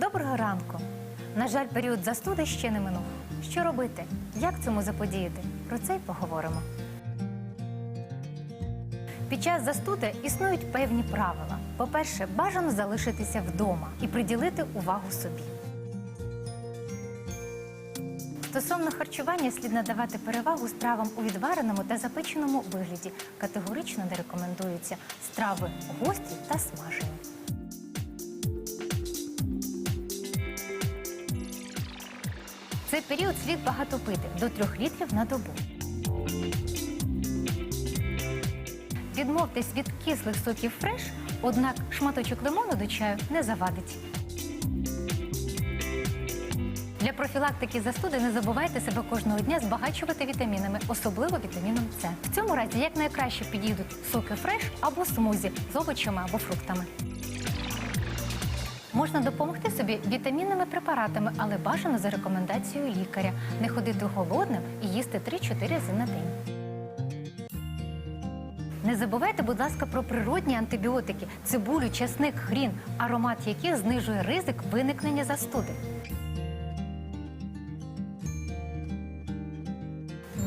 Доброго ранку! На жаль, період застуди ще не минув. Що робити? Як цьому заподіяти? Про це й поговоримо. Під час застуди існують певні правила. По-перше, бажано залишитися вдома і приділити увагу собі. Стосовно харчування слід надавати перевагу стравам у відвареному та запеченому вигляді. Категорично не рекомендуються страви гострі та смажені. Цей період слід багато пити до 3 літрів на добу. Відмовтесь від кислих соків фреш, однак шматочок лимону до чаю не завадить. Для профілактики застуди не забувайте себе кожного дня збагачувати вітамінами, особливо вітаміном С. В цьому разі якнайкраще підійдуть соки фреш або смузі з овочами або фруктами. Можна допомогти собі вітамінними препаратами, але бажано за рекомендацією лікаря. Не ходити голодним і їсти 3-4 рази на день. Не забувайте, будь ласка, про природні антибіотики, цибулю, часник, хрін, аромат яких знижує ризик виникнення застуди.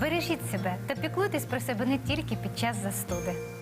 Бережіть себе та піклуйтесь про себе не тільки під час застуди.